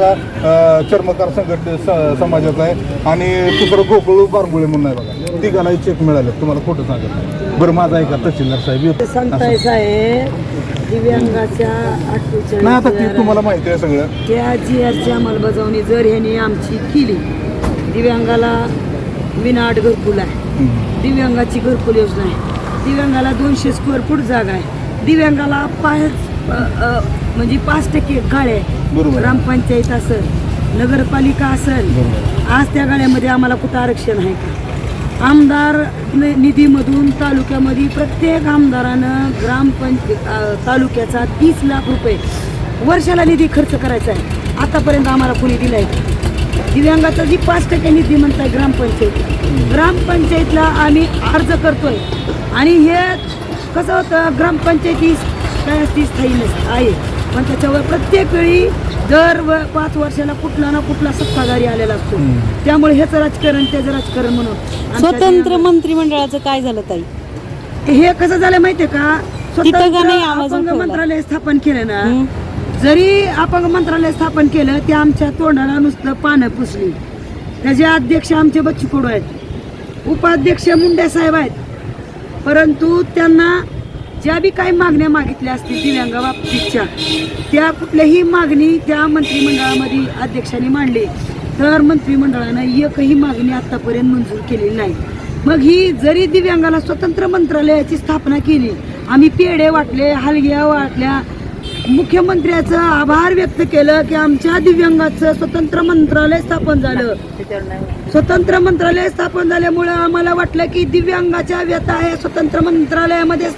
बघा चर्मकार संघट स- समाजाचा आहे. आणि दुसरं गोकुळ बारगुळे म्हणून आहे बघा. तिघालाही चेक मिळाले तुम्हाला खोटं सांगत बरं माझा ऐका तहसीलदार साहेब ते सांगताय असं. साहेब दिव्यांगाच्या नाही आता ते तुम्हाला माहिती आहे सगळं. त्या जी आरची अंमलबजावणी जर ह्याने आमची केली दिव्यांगाला विनाट घरकुल आहे. दिव्यांगाची घरकुल योजना आहे. दिव्यांगाला दोनशे स्क्वेअर फूट जागा आहे. दिव्यांगाला अ, म्हणजे पाच टक्के गाळे आहे. बरोबर. ग्रामपंचायत असेल नगरपालिका असेल बरोबर. आज त्या गाड्यामध्ये आम्हाला कुठं आरक्षण आहे का आमदार न- निधीमधून तालुक्यामध्ये प्रत्येक आमदारानं ग्रामपंच अ, तालुक्याचा तीस लाख रुपये वर्षाला निधी खर्च करायचा आहे आतापर्यंत आम्हाला कोणी दिलाय का दिव्यांगाचा जी पाच टक्के निधी म्हणताय ग्रामपंचायत ग्रामपंचायतला आम्ही अर्ज करतोय आणि हे कसं होतं ग्रामपंचायती काय असती स्थायी नस आहे पण त्याच्यावर प्रत्येक वेळी दर व पाच वर्षाला कुठला ना कुठला सत्ताधारी आलेला असतो. त्यामुळे ह्याचं राजकारण त्याचं राजकारण म्हणून. स्वतंत्र मंत्रिमंडळाचं काय झालं ताई? हे कसं झालं माहितीये का? स्वतंत्र? मंत्रालय स्थापन केलं ना. जरी अपंग मंत्रालय स्थापन केलं ते आमच्या तोंडाला नुसतं पानं पुसली. त्याचे अध्यक्ष आमचे बच्चू कडू आहेत. उपाध्यक्ष मुंडे साहेब आहेत. परंतु त्यांना ज्या बी काही मागण्या मागितल्या असतील दिव्यांगाबाबतीतच्या त्या कुठल्याही मागणी त्या मंत्रिमंडळामध्ये अध्यक्षांनी मांडली. तर मंत्रिमंडळानं एकही मागणी आतापर्यंत मंजूर केलेली नाही. मग ही जरी दिव्यांगाला स्वतंत्र मंत्रालयाची स्थापना केली आम्ही पेढे वाटले हलग्या वाटल्या मुख्यमंत्र्याचं आभार व्यक्त केलं की आमच्या दिव्यांगाचं स्वतंत्र मंत्रालय स्थापन झालं. स्वतंत्र मंत्रालय स्थापन झाल्यामुळं आम्हाला वाटलं की दिव्यांगाच्या व्यथा हे स्वतंत्र मंत्रालयामध्ये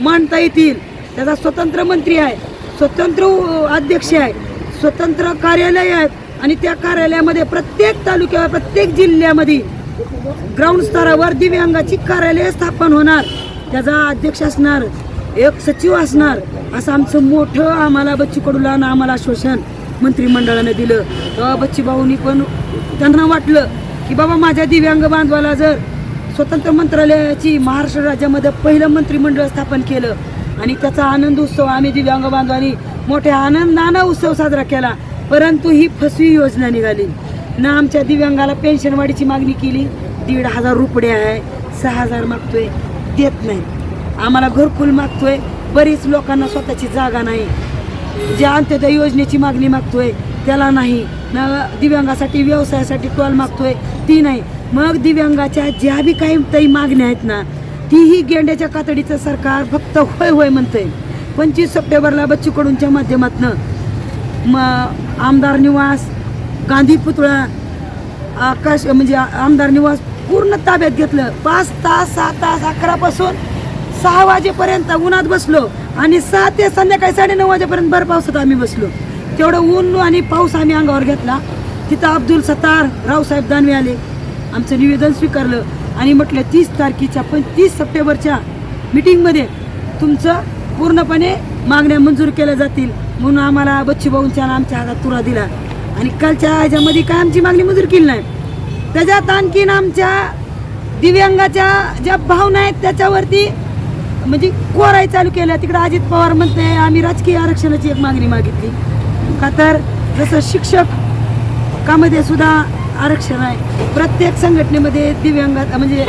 मांडता येतील. त्याचा स्वतंत्र मंत्री आहे स्वतंत्र अध्यक्ष आहे स्वतंत्र कार्यालय आहे आणि त्या कार्यालयामध्ये प्रत्येक तालुक्यावर प्रत्येक जिल्ह्यामध्ये ग्राउंड स्तरावर दिव्यांगाची कार्यालय स्थापन होणार. त्याचा अध्यक्ष असणार एक सचिव असणार असं आमचं मोठं आम्हाला बच्चू कडूला आणि आम्हाला आश्वासन मंत्रिमंडळानं दिलं. तेव्हा बच्ची भाऊनी पण त्यांना वाटलं की बाबा माझ्या दिव्यांग बांधवाला जर स्वतंत्र मंत्रालयाची महाराष्ट्र राज्यामध्ये पहिलं मंत्रिमंडळ स्थापन केलं. आणि त्याचा आनंद उत्सव आम्ही दिव्यांग बांधवांनी मोठ्या आनंदानं उत्सव साजरा केला. परंतु ही फसवी योजना निघाली. ना आमच्या दिव्यांगाला पेन्शनवाढीची मागणी केली. दीड हजार रुपये आहे. सहा हजार मागतोय. देत नाही. आम्हाला घरकुल मागतोय. बरीच लोकांना स्वतःची जागा नाही. ज्या अंत्योदय योजनेची मागणी मागतोय त्याला नाही. ना दिव्यांगासाठी व्यवसायासाठी टोल मागतोय ती नाही. मग दिव्यांगाच्या ज्या बी काही ताई मागण्या आहेत ना तीही गेंड्याच्या कातडीचं सरकार फक्त होय होय म्हणतंय. पंचवीस सप्टेंबरला बच्चू कडूंच्या माध्यमातनं म आमदार निवास गांधी पुतळा आकाश म्हणजे आमदार निवास पूर्ण ताब्यात घेतलं. पाच तास सहा तास अकरापासून सहा वाजेपर्यंत उन्हात बसलो आणि सहा ते संध्याकाळी साडेनऊ वाजेपर्यंत भर पावसात आम्ही बसलो. तेवढं ऊन आणि पाऊस आम्ही अंगावर घेतला. तिथं अब्दुल सत्तार रावसाहेब दानवे आले. आमचं निवेदन स्वीकारलं आणि म्हटलं तीस तारखेच्या पण तीस सप्टेंबरच्या मिटिंगमध्ये तुमचं पूर्णपणे मागण्या मंजूर केल्या जातील. म्हणून आम्हाला बच्चू आमच्या हातात तुरा दिला. आणि कालच्या ह्याच्यामध्ये काय आमची मागणी मंजूर केली नाही? त्याच्यात आणखीन आमच्या दिव्यांगाच्या ज्या भावना आहेत त्याच्यावरती म्हणजे कोराई चालू केल्या. तिकडे अजित पवार म्हणते आम्ही राजकीय आरक्षणाची एक मागणी मागितली. का तर जसं शिक्षक कामध्ये सुद्धा आरक्षण आहे. प्रत्येक संघटनेमध्ये दिव्यांगा म्हणजे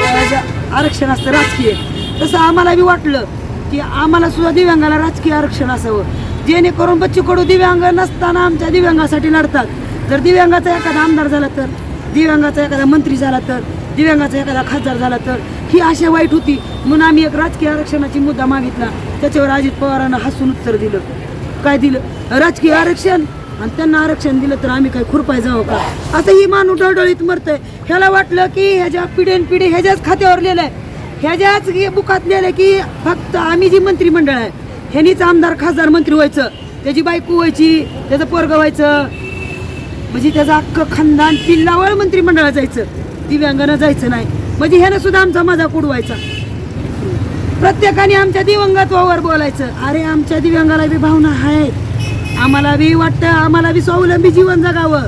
आरक्षण असतं राजकीय. तसं आम्हाला बी वाटलं की आम्हाला सुद्धा दिव्यांगाला राजकीय आरक्षण असावं. जेणेकरून बच्चू कडू दिव्यांग नसताना आमच्या दिव्यांगासाठी लढतात. जर दिव्यांगाचा एखादा आमदार झाला तर दिव्यांगाचा एखादा मंत्री झाला तर दिव्यांगाचा एखादा खासदार झाला तर ही आशा वाईट होती. म्हणून आम्ही एक राजकीय आरक्षणाची मुद्दा मागितला. त्याच्यावर अजित पवारांना हसून उत्तर दिलं. काय दिलं? राजकीय आरक्षण? आणि त्यांना आरक्षण दिलं तर आम्ही काय खुरपाय जाऊ का? असं ही माणूस डळडळीत मरतंय. ह्याला वाटलं की ह्याच्या पिढीन पिढी ह्याच्याच खात्यावर लिहिलंय. ह्याच्याच बुकात लिहिलंय की फक्त आम्ही जी मंत्रिमंडळ आहे ह्यानीच आमदार खासदार मंत्री व्हायचं. त्याची बायको व्हायची त्याचं पोरग व्हायचं. म्हणजे त्याचं अख्खं खानदान पिल्लावळ मंत्रिमंडळात जायचं. दिव्यांगानं जायचं नाही. म्हणजे ह्यानं सुद्धा आमचा मजाक उडवायचा प्रत्येकाने आमच्या दिवंगत्वावर बोलायचं. अरे आमच्या दिव्यांगाला बी भावना आहेत आम्हाला बी वाटतं आम्हाला बी स्वावलंबी जीवन जगावं.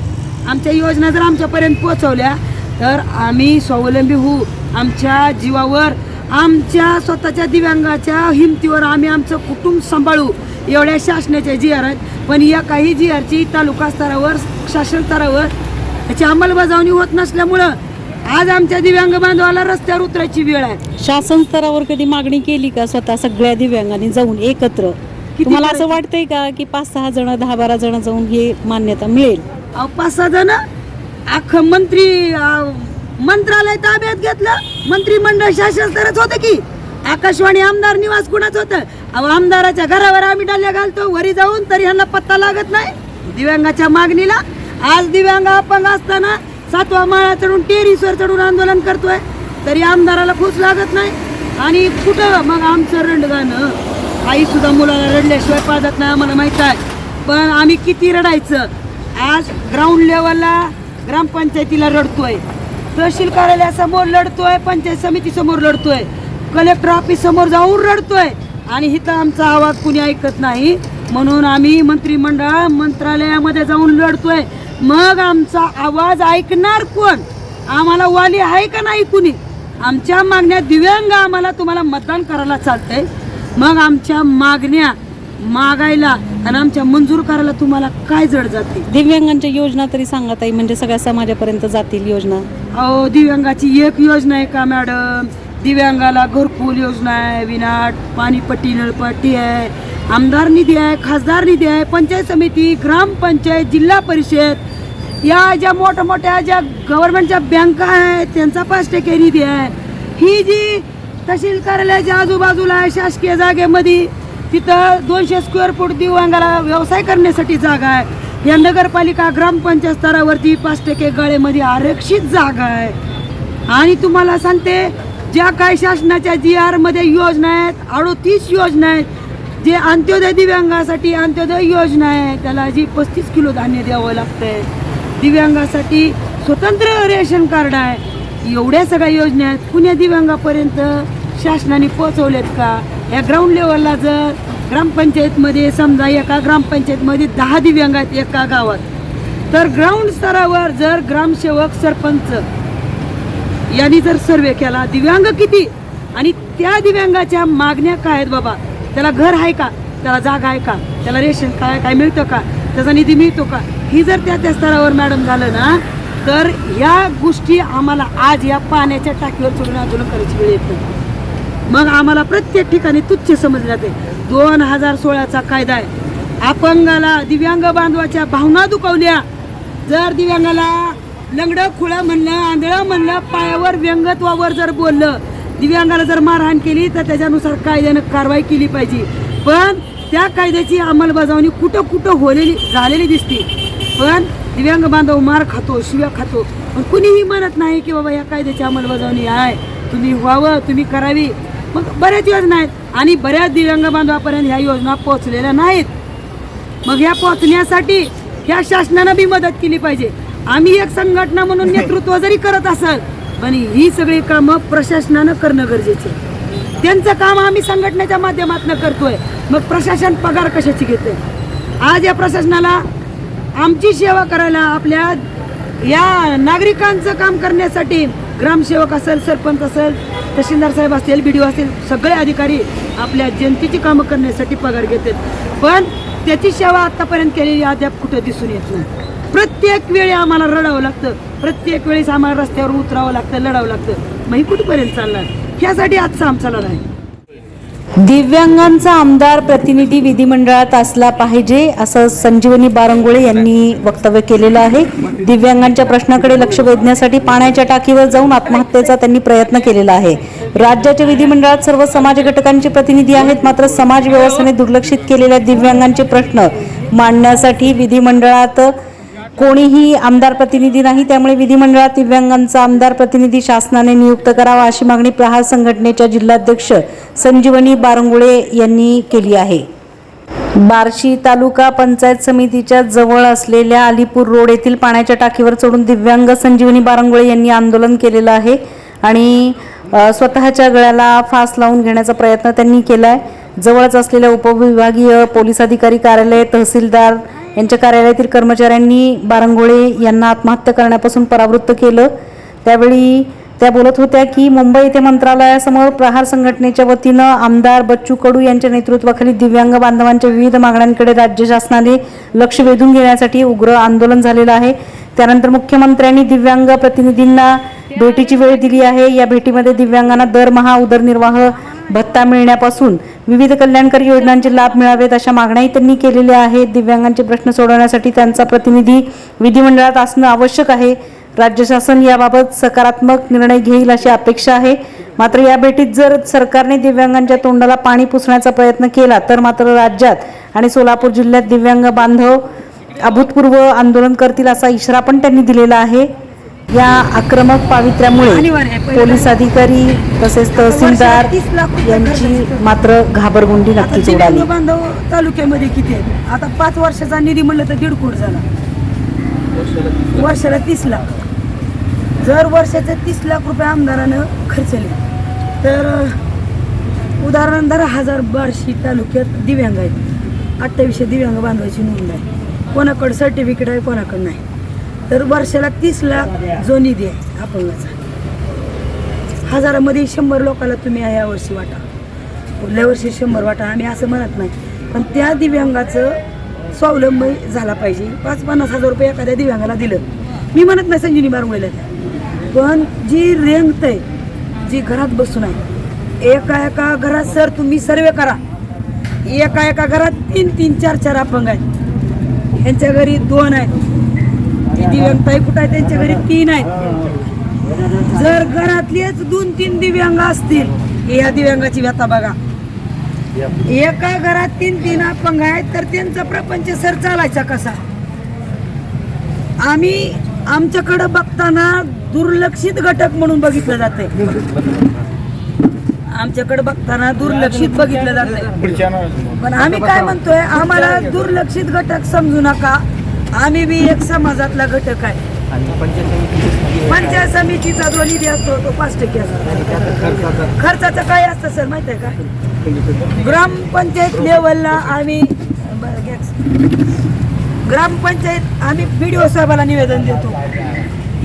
आमच्या योजना जर आमच्यापर्यंत पोचवल्या तर आम्ही स्वावलंबी होऊ. आमच्या जीवावर आमच्या स्वतःच्या दिव्यांगाच्या हिमतीवर आम्ही आमचं कुटुंब सांभाळू. एवढ्या शासनाच्या जी आर आहेत. पण या काही जी आरची तालुका स्तरावर शासन स्तरावर त्याची अंमलबजावणी होत नसल्यामुळं आज आमच्या दिव्यांग बांधवाला रस्त्यावर उतरायची वेळ आहे. शासन स्तरावर कधी मागणी केली का? स्वतः सगळ्या दिव्यांगांनी जाऊन एकत्र तुम्हाला असं? वाटतंय का की पाच सहा जण दहा बारा जण जाऊन हे मान्यता मिळेल? अहो पाच सहा जण? अख्खं मंत्री अं, मंत्रालय ताब्यात घेतलं. मंत्रिमंडळ शासन स्तरच होतं की. आकाशवाणी आमदार निवास कुणाच होतं? अहो आमदाराच्या घरावर आम्ही डाल्या घालतो. वरी जाऊन तरी ह्यांना पत्ता लागत नाही. दिव्यांगाच्या मागणीला. आज दिव्यांग अपंग असताना सातवा माळा चढून टेरिसवर चढून आंदोलन करतोय. तरी आमदाराला खूच लागत नाही. आणि कुठं? मग आमचं रंडगाणं आई सुद्धा मुलाला रडल्याशिवाय पाजत नाही आम्हाला माहीत आहे. पण आम्ही किती रडायचं? आज ग्राउंड लेवलला ग्रामपंचायतीला रडतोय. तहसील कार्यालयासमोर लढतोय पंचायत समिती समोर लढतोय कलेक्टर ऑफिस समोर जाऊन रडतोय. आणि इथं आमचा आवाज कुणी ऐकत नाही. म्हणून आम्ही मंत्रिमंडळ मंत्रालयामध्ये जाऊन लढतोय मग आमचा आवाज ऐकणार कोण? आम्हाला वाली आहे का नाही कुणी? आमच्या मागण्या दिव्यांग आम्हाला तुम्हाला मतदान करायला चालतंय. मग आमच्या मागण्या मागायला आणि आमच्या मंजूर करायला तुम्हाला काय जड जाते? दिव्यांगांच्या योजना तरी सांगा ताई म्हणजे सगळ्या समाजापर्यंत जातील योजना. अहो दिव्यांगाची एक योजना आहे का मॅडम? दिव्यांगाला घरकुल योजना आहे विनाट पाणीपट्टी नळपट्टी आहे आमदार निधी आहे खासदार निधी आहे पंचायत समिती ग्रामपंचायत जिल्हा परिषद. या ज्या मोठ्या मोठ्या ज्या गव्हर्नमेंटच्या बँका आहेत त्यांचा पाच टक्के निधी आहे. ही जी तहसील कार्यालयाच्या आजूबाजूला आहे शासकीय जागेमध्ये. तिथं दोनशे स्क्वेअर फूट दिव्यांगाला व्यवसाय करण्यासाठी जागा आहे. या नगरपालिका ग्रामपंचायत स्तरावरती पाच टक्के गळेमध्ये आरक्षित जागा आहे. आणि तुम्हाला सांगते ज्या काही शासनाच्या जी आरमध्ये योजना आहेत अडोतीस योजना आहेत जे अंत्योदय दिव्यांगासाठी अंत्योदय योजना आहे त्याला जी पस्तीस किलो धान्य द्यावं लागतंय. दिव्यांगासाठी स्वतंत्र रेशन कार्ड आहे. एवढ्या सगळ्या योजना आहेत. पुण्या दिव्यांगापर्यंत शासनाने पोहोचवलेत का? या ग्राउंड लेवलला जर ग्रामपंचायतमध्ये समजा एका ग्रामपंचायतमध्ये दहा दिव्यांग आहेत एका गावात तर ग्राउंड स्तरावर जर ग्रामसेवक सरपंच यांनी जर सर्वे केला दिव्यांग किती? आणि त्या दिव्यांगाच्या मागण्या काय आहेत बाबा? त्याला घर आहे का? त्याला जागा आहे का? त्याला रेशन काय काय मिळतं का? त्याचा निधी मिळतो का? ही जर त्या त्या स्तरावर मॅडम झालं ना तर या गोष्टी आम्हाला आज या पाण्याच्या टाकीवर सोडून आंदोलन करायची वेळ येते मग आम्हाला प्रत्येक ठिकाणी तुच्छ समजले जाते. दोन हजार सोळाचा कायदा आहे. अपंगाला दिव्यांग बांधवाच्या भावना दुखावल्या. जर दिव्यांगाला लंगडं खुळं म्हणलं आंधळं म्हणलं पायावर व्यंगत्वावर जर बोललं दिव्यांगाला जर मारहाण केली तर त्याच्यानुसार कायद्यानं कारवाई केली पाहिजे. पण त्या कायद्याची अंमलबजावणी कुठं कुठं होलेली झालेली दिसते. पण दिव्यांग बांधव मार खातो शिव्या खातो. पण कुणीही म्हणत नाही की बाबा या कायद्याची अंमलबजावणी आहे. तुम्ही व्हावं तुम्ही करावी. मग बऱ्याच योजना आहेत. आणि बऱ्याच दिव्यांग बांधवापर्यंत ह्या योजना पोहोचलेल्या नाहीत. मग ह्या पोहोचण्यासाठी ह्या शासनानं बी मदत केली पाहिजे. आम्ही एक संघटना म्हणून नेतृत्व जरी करत असाल पण ही सगळी कामं प्रशासनानं करणं गरजेचे आहे. त्यांचं काम आम्ही संघटनेच्या माध्यमातून करतोय. मग प्रशासन पगार कशाची घेते आज या प्रशासनाला आमची सेवा करायला आपल्या या नागरिकांचं काम करण्यासाठी ग्रामसेवक असेल सरपंच असेल तहसीलदार साहेब असतील बी डी असेल सगळे अधिकारी आपल्या जनतेची कामं करण्यासाठी पगार घेतात. पण त्याची सेवा आत्तापर्यंत केलेली अद्याप कुठं दिसून येत नाही. प्रत्येक वेळी आम्हाला रडावं लागतं. प्रत्येक वेळेस आम्हाला रस्त्यावर उतरावं लागतं लढावं लागतं. मग ही कुठपर्यंत चालणार? ह्यासाठी आजचा आमचा लढा आहे. दिव्यांगांचा आमदार प्रतिनिधी विधिमंडळात असला पाहिजे असं संजीवनी बारंगुळे यांनी वक्तव्य केलेलं आहे. दिव्यांगांच्या प्रश्नाकडे लक्ष वेधण्यासाठी पाण्याच्या टाकीवर जाऊन आत्महत्येचा त्यांनी प्रयत्न केलेला आहे. राज्याच्या विधिमंडळात सर्व समाज घटकांचे प्रतिनिधी आहेत मात्र समाज व्यवस्थेने दुर्लक्षित केलेल्या दिव्यांगांचे प्रश्न मांडण्यासाठी विधिमंडळात कोणीही आमदार प्रतिनिधी नाही त्यामुळे विधिमंडळात दिव्यांगांचा आमदार प्रतिनिधी शासनाने नियुक्त करावा अशी मागणी प्रहार संघटनेच्या जिल्हाध्यक्ष संजीवनी बारंगुळे यांनी केली आहे. बार्शी तालुका पंचायत समितीच्या जवळ असलेल्या अलीपूर रोड येथील पाण्याच्या टाकीवर चढून दिव्यांग संजीवनी बारंगुळे यांनी आंदोलन केलेलं आहे आणि स्वतःच्या गळ्याला फास लावून घेण्याचा प्रयत्न त्यांनी केला आहे जवळच असलेल्या उपविभागीय पोलीस अधिकारी कार्यालय तहसीलदार यांच्या कार्यालयातील कर्मचाऱ्यांनी बारंगोळे यांना आत्महत्या करण्यापासून परावृत्त केलं. त्यावेळी त्या बोलत होत्या की मुंबई येथे मंत्रालयासमोर प्रहार संघटनेच्या वतीनं आमदार बच्चू कडू यांच्या नेतृत्वाखाली दिव्यांग बांधवांच्या विविध मागण्यांकडे राज्य शासनाने लक्ष वेधून घेण्यासाठी उग्र आंदोलन झालेलं आहे. त्यानंतर मुख्यमंत्र्यांनी दिव्यांग प्रतिनिधींना भेटीची वेळ दिली आहे. या भेटीमध्ये दिव्यांगांना दरमहा उदरनिर्वाह भत्ता मिळण्यापासून विविध कल्याणकारी योजनांचे लाभ मिळावेत अशा मागण्याही त्यांनी केलेल्या आहेत. दिव्यांगांचे प्रश्न सोडवण्यासाठी त्यांचा प्रतिनिधी विधिमंडळात असणं आवश्यक आहे. राज्य शासन याबाबत सकारात्मक निर्णय घेईल अशी अपेक्षा आहे. मात्र या भेटीत जर सरकारने दिव्यांगांच्या तोंडाला पाणी पुसण्याचा प्रयत्न केला तर मात्र राज्यात आणि सोलापूर जिल्ह्यात दिव्यांग बांधव अभूतपूर्व आंदोलन करतील असा इशारा पण त्यांनी दिलेला आहे. या आक्रमक पावित्र्यामुळे. पोलीस अधिकारी तसेच तहसीलदार तीस लाख रुपये यांची मात्र घाबरगुंडी नक्कीच उडाली. बांधव तालुक्यामध्ये किती आहेत? आता पाच वर्षाचा निधी म्हणलं तर दीड कोट झाला. वर्षाला तीस लाख. जर वर्षाचे तीस लाख रुपये आमदारानं खर्चले तर उदाहरण दहा हजार बार्शी तालुक्यात दिव्यांग आहेत. अठ्ठावीसशे दिव्यांग बांधवायची नोंद आहे. कोणाकडे सर्टिफिकेट आहे कोणाकडे नाही. तर वर्षाला तीस लाख जो निधी आहे अपंगाचा हजारामध्ये शंभर लोकांना तुम्ही या वर्षी वाटा. पुढल्या वर्षी शंभर वाटा आम्ही असं म्हणत नाही. पण त्या दिव्यांगाचं स्वावलंबी झाला पाहिजे. पाच पन्नास हजार रुपये एखाद्या दिव्यांगाला दिलं. मी म्हणत नाही संजीवनी बारमुळेला त्या पण जी रेंगत आहे जी घरात बसून आहे एका एका घरात सर तुम्ही सर्वे करा. एका एका घरात तीन तीन चार चार अपंग आहेत. ह्यांच्या घरी दोन आहेत. दिव्यांगताई कुठं आहे? त्यांच्या घरी तीन आहेत. जर घरातलेच दोन तीन दिव्यांग असतील या दिव्यांगाची व्यथा बघा. एका घरात तीन तीन अपंग आहेत तर त्यांचा प्रपंच सर चालायचा कसा? आम्ही आमच्याकडं बघताना दुर्लक्षित घटक म्हणून बघितलं जाते आमच्याकडे बघताना दुर्लक्षित बघितलं जाते पण आम्ही काय म्हणतोय? आम्हाला दुर्लक्षित घटक समजू नका. आम्ही बी एक समाजातला घटक आहे. पंचायत समितीचा जो निधी असतो तो पाच टक्के असतो. खर्चाचं काय असतं सर माहीत आहे का? ग्रामपंचायत लेवलला आम्ही. ग्रामपंचायत आम्ही बी साहेबाला निवेदन देतो.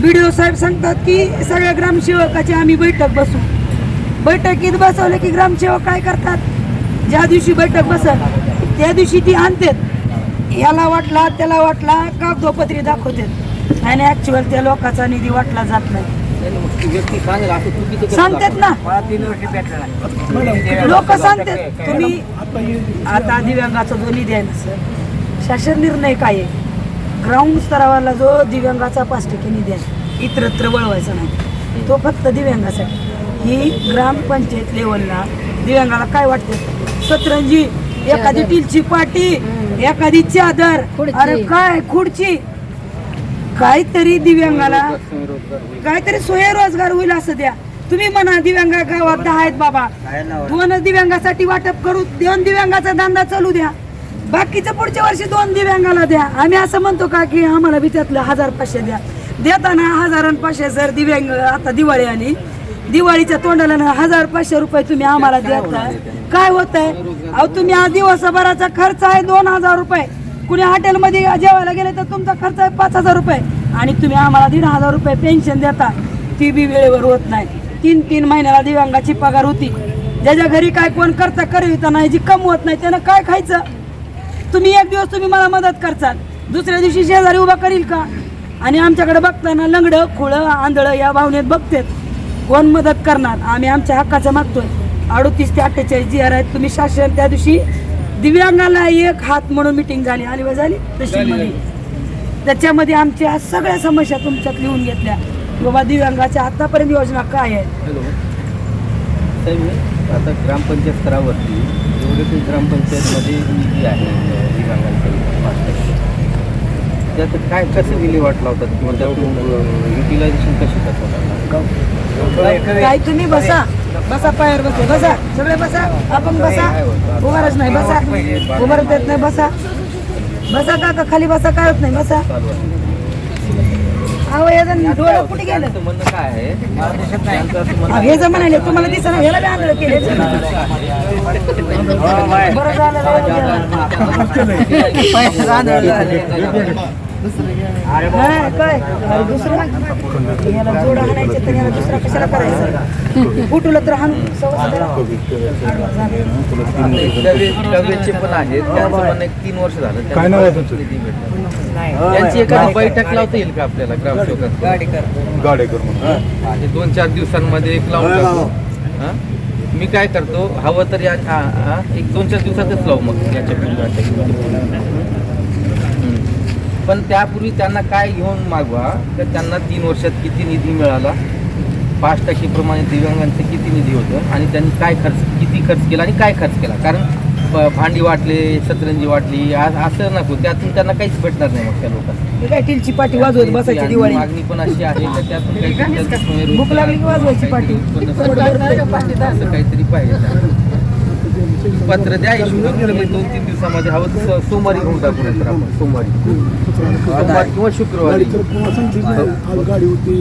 बी साहेब सांगतात की सगळ्या ग्रामसेवकाची आम्ही बैठक बसू. बैठकीत बसवलं की ग्रामसेवक काय करतात? ज्या दिवशी बैठक बसल त्या दिवशी ती आणतात. याला वाटला त्याला वाटला कागदोपत्री दाखवतात आणि ऍक्च्युअल त्या लोकांचा निधी वाटला जात नाही. सांगतात ना. लोक सांगतात तुम्ही आता दिव्यांगाचा जो निधी आहे ना सर शासन निर्णय काय आहे? ग्राउंड स्तरावरला जो दिव्यांगाचा पाच टक्के निधी आहे इतरत्र वळवायचा नाही. तो फक्त दिव्यांगासाठी. ही ग्रामपंचायत लेवलला दिव्यांगाला काय वाटतं? सतरंजी एखादी टिलची पाटी एखादी चादर अरे काय खुर्ची. काहीतरी दिव्यांगाला काहीतरी स्वयंरोजगार होईल असं द्या. तुम्ही म्हणा दिव्यांग गावात दहा आहेत बाबा. दोन दिव्यांगासाठी वाटप करू दोन दिव्यांगाचा धंदा चालू द्या. बाकीचं पुढच्या वर्षी दोन दिव्यांगाला द्या. आम्ही असं म्हणतो का की आम्हाला बी त्यातलं हजार पाचशे द्या. देताना हजार पाचशे सर दिव्यांग आता दिवाळी आली दिवाळीच्या तोंडाला ना हजार पाचशे रुपये तुम्ही आम्हाला देताय. काय होत आहे अहो तुम्ही आज दिवसभराचा खर्च आहे दोन हजार रुपये. कुणी हॉटेलमध्ये जेवायला गेले तर तुमचा खर्च आहे पाच हजार रुपये. आणि तुम्ही आम्हाला दीड हजार रुपये पेन्शन देता ती बी वेळेवर होत नाही. तीन तीन महिन्याला दिव्यांगाची पगार होती. ज्याच्या घरी काय कोण करता करविता नाही जी कमवत नाही त्यानं काय खायचं? तुम्ही एक दिवस तुम्ही मला मदत करचाल दुसऱ्या दिवशी शेजारी उभा करील का? आणि आमच्याकडे बघताना लंगडं खुळं आंधळं या भावनेत बघतेत. कोण मदत करणार? आम्ही आमच्या हक्काचं मागतोय. अडतीस ते अठ्ठेचाळीस जी आर आहेत तुम्ही शासन त्या दिवशी दिव्यांगाला एक हात म्हणून मिटिंग झाली. आली व झाली? तहसीलमध्ये. त्याच्यामध्ये आमच्या सगळ्या समस्या तुमच्यात लिहून घेतल्या. बाबा दिव्यांगाच्या आतापर्यंत योजना काय साहेब आता ग्रामपंचायत स्तरावरती जेवढे काही ग्रामपंचायतमध्ये निधी आहे टक्के त्यात काय कसं विल्हेवाट लावतात? किंवा त्यातून युटिलायझेशन कशी करतात? काय तुम्ही बसा. बसा पायावर बसा. बसा. सगळे बसा. आपण बसा. उभारच नाही. बसा. उभारत येत नाही. बसा. बसा काका खाली बसा? काय होत नाही? बसा. अहो याचं डोळं कुठे गेलं? काय हे जर म्हणाले तुम्हाला दिसत नाही. ह्याला बी आंधळ केले. बरं झालं बरं झालं. नाही, काय? दुसरं याला जोडा हाणायचे तर याला दुसरा कशाला करायचं? फुटलं तर हाणून सवय डबे डबेचे पण आहेत. त्यांचं पण एक तीन वर्ष झालं. काय नाव एखादी बैठक लावता येईल का आपल्याला ग्रामसेवकात गाडेकर दोन चार दिवसांमध्ये एक लावून हा? मी काय करतो? हवं तर या हा, हा, एक दोन चार दिवसातच लावू मग याच्या. पण त्यापूर्वी त्यांना काय घेऊन मागवा तर त्यांना तीन वर्षात किती निधी मिळाला? पाच टक्केप्रमाणे दिव्यांगांचे किती निधी होतं? आणि त्यांनी काय खर्च किती खर्च केला आणि काय खर्च केला? कारण भांडी वाटले सतरंजी वाटली असं नको त्यातून त्यांना काहीच भेटणार नाही मग त्या लोकांना. मागणी पण अशी आहे तर त्यातून काहीतरी भूक लागली की वाजवायची पाठी असं काहीतरी पाहिजे. पत्र द्या दोन तीन दिवसामध्ये हवं सोमवारी घेऊन टाकू नंतर आपण. सोमवारी. सोमवारी किंवा शुक्रवारी. गाडी होती.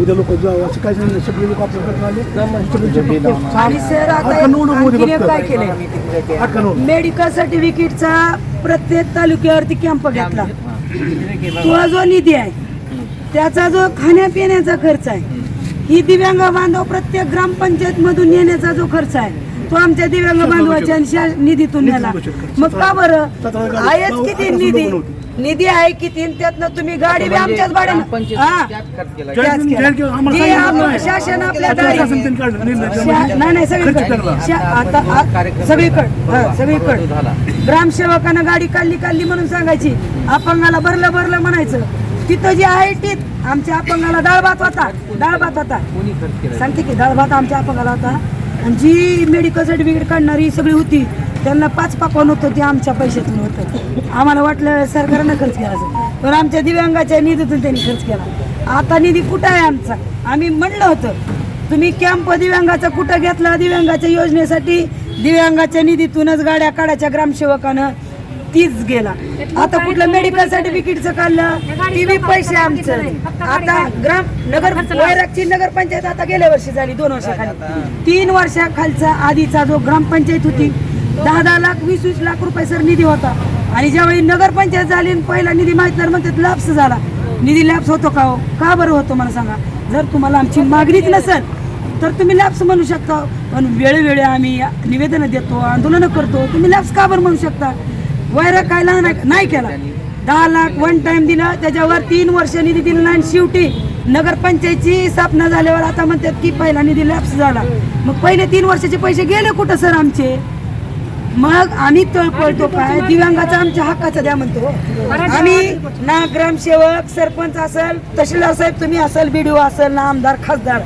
उद्या लोक जाऊ असं काय नाही. सगळे लोक आपल्याकडे आले. आणि सर आता काय केलंय? मेडिकल सर्टिफिकेटचा प्रत्येक तालुक्यावरती कॅम्प घेतला. तो जो निधी आहे त्याचा जो खाण्यापिण्याचा खर्च आहे ही दिव्यांग बांधव प्रत्येक ग्रामपंचायत मधून येण्याचा जो खर्च आहे तो आमच्या दिव्यांग बांधवाच्या शा- निधीतून नेला. मग का बरं? आहेच किती निधी? निधी आहे किती? आणि त्यातनं तुम्ही गाडी बी आमच्याच भाड्यानं हा. त्याच केला. जे शासन आपल्या दारी शा- नाही नाही सगळीकडे. शा- आता आ- सगळीकडे. हा, सगळीकडे. झाला ग्रामसेवकानं गाडी काढली काढली म्हणून सांगायची. अपंगाला भरलं भरलं म्हणायचं. तिथं जे आहे टीत आमच्या अपंगाला डाळ भात होता. डाळ भात होता. सांगते की डाळ भात आमच्या अपंगाला होता. आणि जी मेडिकल सर्टिफिकेट काढणारी सगळी होती त्यांना पाच पाकवान होतं ते आमच्या पैशातून होतं. आम्हाला वाटलं सरकारनं खर्च केला पण आमच्या दिव्यांगाच्या निधीतून त्यांनी खर्च केला. आता निधी कुठं आहे आमचा? आम्ही म्हणलं होतं तुम्ही कॅम्प दिव्यांगाचा कुठं घेतला? दिव्यांगाच्या योजनेसाठी दिव्यांगाच्या निधीतूनच गाड्या काढायच्या ग्रामसेवकानं. तीच गेला. आता कुठलं मेडिकल सर्टिफिकेटचं काढलं? ती बी पैसे आमचं. आता ग्राम नगर वैरागची नगरपंचायत आता गेल्या वर्षी झाली दोन वर्षाखाली. तीन वर्षाखालचा आधीचा जो ग्रामपंचायत होती दहा दहा लाख वीस वीस लाख रुपये सर निधी होता. आणि ज्यावेळी नगरपंचायत झाली आणि पहिला निधी माहीत नाही मग त्यात लाप्स झाला. निधी लॅप्स होतो का हो? का बरं होतो मला सांगा. जर तुम्हाला आमची मागणीच नसेल तर तुम्ही लॅप्स म्हणू शकता. पण वेळोवेळी आम्ही निवेदन देतो आंदोलनं करतो. तुम्ही लॅप्स का बरं म्हणू शकता? वैर काय लहान नाही केला. दहा लाख वन टाइम दिलं त्याच्यावर तीन वर्ष निधी दिला आणि शेवटी नगरपंचायतची स्थापना झाल्यावर आता म्हणतात की पहिला निधी लॅप्स झाला. मग पहिले तीन वर्षाचे पैसे गेले कुठं सर आमचे? मग आम्ही तळपळतो काय दिव्यांगाचा आमच्या हक्काचा द्या म्हणतो. आम्ही ना ग्रामसेवक सरपंच असेल तहसीलदार साहेब तुम्ही असेल बीडीओ असेल ना आमदार खासदार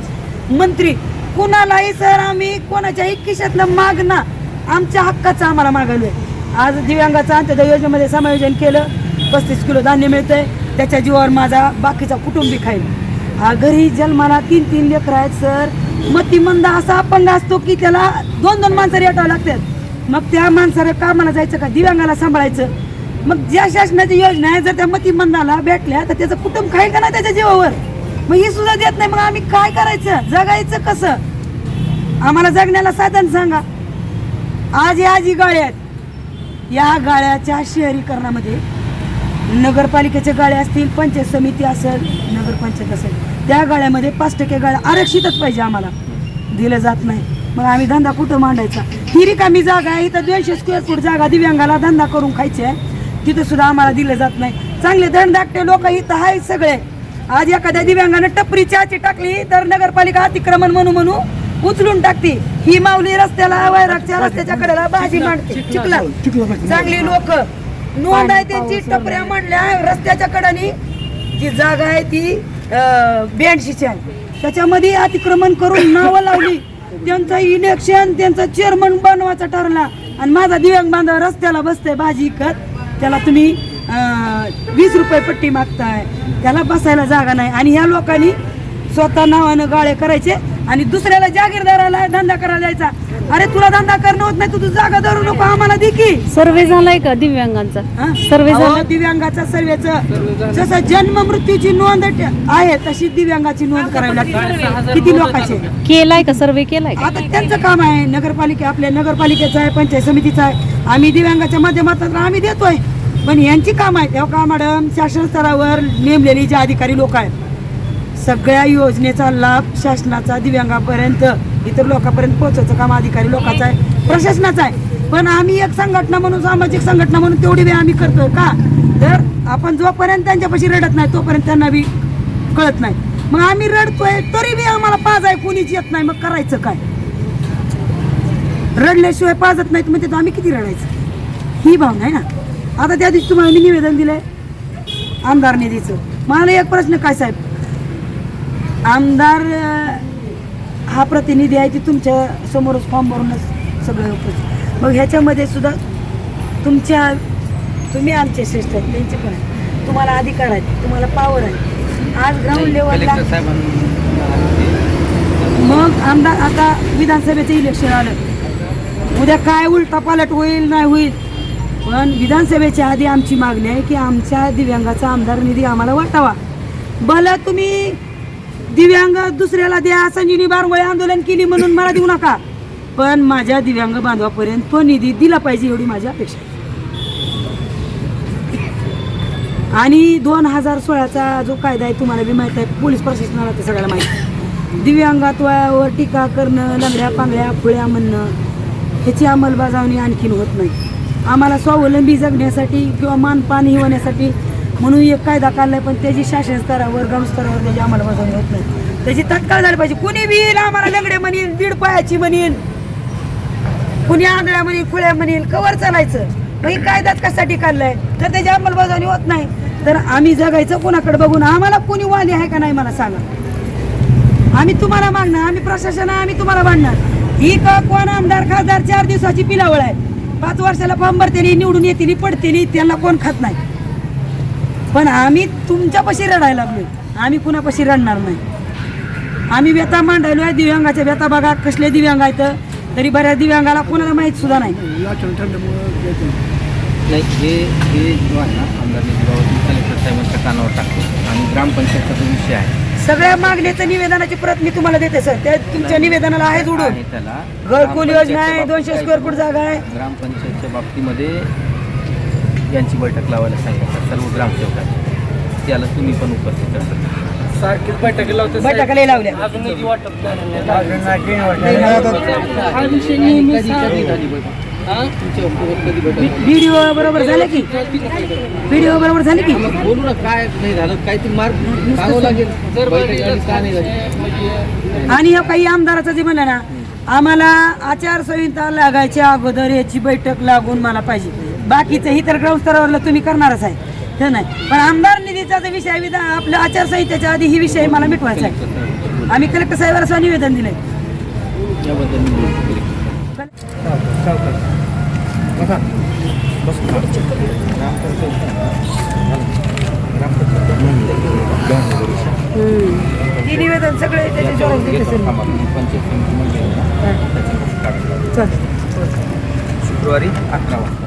मंत्री कुणालाही सर आम्ही कोणाच्याही खिशातलं मागणं आमच्या हक्काचं आम्हाला मागवलंय आज दिव्यांगाचं अंत्योदय योजनेमध्ये समायोजन केलं. पस्तीस किलो धान्य मिळतंय. त्याच्या जीवावर माझा बाकीचा कुटुंबी खाईल. हा, घरी जन्माला तीन तीन लेकर आहेत सर. मतिमंद असा अपंग असतो की त्याला दोन दोन माणसं रेटावं लागतात. मग त्या माणसाला कामाला जायचं का? दिव्यांगाला सांभाळायचं. मग ज्या शासनाची योजना आहे जर त्या मतिमंदाला भेटल्या तर त्याचं कुटुंब खाईल का ना त्याच्या जीवावर? मग ही सुद्धा देत नाही. मग आम्ही काय करायचं? जगायचं कसं? आम्हाला जगण्याला साधन सांगा. आज आजी गाळ्यात. आहेत या गाळ्याच्या शहरीकरणामध्ये नगरपालिकेच्या गाळ्या असतील पंचायत समिती असेल नगरपंचायत असेल त्या गाळ्यामध्ये पाच टक्के गाळ्या आरक्षितच पाहिजे आम्हाला. दिलं जात नाही. मग आम्ही धंदा कुठं मांडायचा? ही रिकामी जागा आहे इथं दोनशे स्क्वेअर फूट जागा दिव्यांगाला धंदा करून खायची आहे. तिथं सुद्धा आम्हाला दिलं जात नाही. चांगले धंदाकटे लोक इथं आहेत सगळे. आज एखाद्या दिव्यांगानं टपरी चहाची टाकली तर नगरपालिका अतिक्रमण म्हणू म्हणू उचलून टाकते. ही माऊली रस्त्याला वैरागच्या रस्त्याच्या कडेला भाजी मांडते. चिखला चांगली लोक. नोंद आहे त्यांची टपऱ्या म्हणल्या रस्त्याच्या कडानी. जी जागा आहे ती ब्याऐंशीची आहे. त्याच्यामध्ये अतिक्रमण करून नावं लावली. त्यांचं इलेक्शन त्यांचा चेअरमन बनवायचा ठरला. आणि माझा दिव्यांग बांधव रस्त्याला बसते भाजी इकत त्याला तुम्ही वीस रुपये पट्टी मागताय. त्याला बसायला जागा नाही. आणि ह्या लोकांनी स्वतः नावानं गाळे करायचे. आणि दुसऱ्याला जागीरदाराला धंदा करायला जायचा. अरे तुला धंदा करणं होत नाही तू तू जागा धरू नको आम्हाला दे की. सर्वे झालाय का दिव्यांगांचा? सर्वे झाला? दिव्यांगाचा सर्वेचं. जसं जन्म मृत्यूची नोंद आहे तशी दिव्यांगाची नोंद करावी लागते. किती लोकांचे? केलाय का सर्वे? केलाय का? आता त्यांचं काम आहे. नगरपालिका आपल्या नगरपालिकेचं आहे पंचायत समितीचं आहे. आम्ही दिव्यांगाच्या माध्यमातून आम्ही देतोय. पण यांची काम आहेत तेव्हा का मॅडम शासन स्तरावर नेमलेली जे अधिकारी लोक आहेत सगळ्या योजनेचा लाभ शासनाचा दिव्यांगापर्यंत इतर लोकांपर्यंत पोहोचवायचं काम अधिकारी लोकांचं आहे. प्रशासनाचं आहे. पण आम्ही एक संघटना म्हणून सामाजिक संघटना म्हणून तेवढी वेळ आम्ही करतोय का? तर आपण जोपर्यंत त्यांच्यापाशी रडत नाही तोपर्यंत त्यांना बी कळत नाही. मग आम्ही रडतोय तरी बी आम्हाला पाज आहे कोणीच येत नाही. मग करायचं काय? रडल्याशिवाय पाजत नाहीत म्हणजे आम्ही किती रडायचं? ही भावना आहे ना? आता त्या दिवशी तुम्हाला मी निवेदन दिलंय आमदार निधीचं. मला एक प्रश्न काय साहेब? आमदार हा प्रतिनिधी आहे ती तुमच्या समोरच फॉर्म भरूनच सगळं उपस्थित. मग ह्याच्यामध्ये सुद्धा तुमच्या तुम्ही आमचे श्रेष्ठ आहेत त्यांचे पण तुम्हाला अधिकार आहेत तुम्हाला पावर आहे. आज ग्राउंड लेवलला मग आमदार आता विधानसभेचं इलेक्शन आलं. उद्या काय उलटा पालट होईल नाही होईल? पण विधानसभेच्या आधी आमची मागणी आहे की आमच्या दिव्यांगाचा आमदार निधी आम्हाला वाटावा. भला तुम्ही दिव्यांग दुसऱ्याला द्या संजीवनी बारवळे आंदोलन केली म्हणून मला देऊ नका. पण माझ्या दिव्यांग बांधवापर्यंत तो निधी दिला पाहिजे एवढी माझी अपेक्षा आणि दोन हजार सोळाचा जो कायदा आहे तुम्हाला बी माहीत आहे पोलीस प्रशासनाला ते सगळ्याला माहीत आहे. दिव्यांगात्वावर टीका करणं लंगड्या पांगड्या फुळ्या म्हणणं ह्याची अंमलबजावणी आणखीन होत नाही. आम्हाला स्वावलंबी जगण्यासाठी किंवा मानपान ही होण्यासाठी म्हणून एक कायदा काढलाय पण त्याची शासन स्तरावर ग्रामस्तरावर त्याची अंमलबजावणी होत नाही. त्याची तत्काळ झाली पाहिजे. कुणी बी येईल आम्हाला लंगडे म्हणेल दीड पायाची म्हणेल. कुणी आंधळ्या म्हणेल खुळ्या म्हणेल कवर चालायचं. मग ही कायदाच कशासाठी काढलाय? तर त्याची अंमलबजावणी होत नाही तर आम्ही जगायचं कोणाकडे बघून? आम्हाला कोणी वाली आहे का नाही मला सांगा. आम्ही तुम्हाला मागणार आम्ही प्रशासन आहे, आम्ही तुम्हाला मागणार. ही का कोण आमदार खासदार चार दिवसाची पिलावळ आहे? पाच वर्षाला फॉर्म भरते निवडून येतील पडते त्यांना कोण खात नाही. पण आम्ही तुमच्यापाशी रडायला लागलोय. आम्ही कुणापाशी रडणार नाही. आम्ही व्यथा मांडायलो आहे दिव्यांगाच्या व्यथा बघा कसले दिव्यांग आहेत. तरी बऱ्याच दिव्यांगाला कोणाला माहीत सुद्धा नाही. हे हे जो आहे ना आमदार निधीबाबत कलेक्टर साहेबांच्या कानावर टाकतो. आणि ग्रामपंचायतचा जो विषय आहे. सगळ्या मागणीचं निवेदनाची प्रत मी तुम्हाला देते सर. त्या तुमच्या निवेदनाला आहे जोडून. त्याला घरकुल योजना आहे दोनशे स्क्वेअर फूट जागा आहे. ग्रामपंचायतच्या बाबतीमध्ये यांची बैठक लावायला सांगितलं. सर्व ग्रामसेवकांची त्याला तुम्ही पण उपस्थित सारखीच बैठकी लावते बैठका लावल्या. अजून निधी वाटप व्हिडिओ बरोबर झालं की? व्हिडिओ बरोबर झाले की? बोलू ना काय नाही झालं काय ते मार्ग सांगावं लागेल. बैठक आणि हे काही आमदाराचं जे म्हणलं ना आम्हाला आचारसंहिता लागायच्या अगोदर याची बैठक लागून मला पाहिजे. बाकीचं ही तर ग्राउंड स्तरावरला तुम्ही करणारच आहे. तर नाही. पण आमदार निधीचा जो विषय विधा आपल्या आचारसंहितेच्या आधी ही विषय मला मिटवायचा आहे. आम्ही कलेक्टर साहेबांना सुद्धा निवेदन दिलंय. ही निवेदन सगळे त्याचे जोरात देते सर मी. पंचायत समिती चल. शुक्रवारी अकरा वाजता.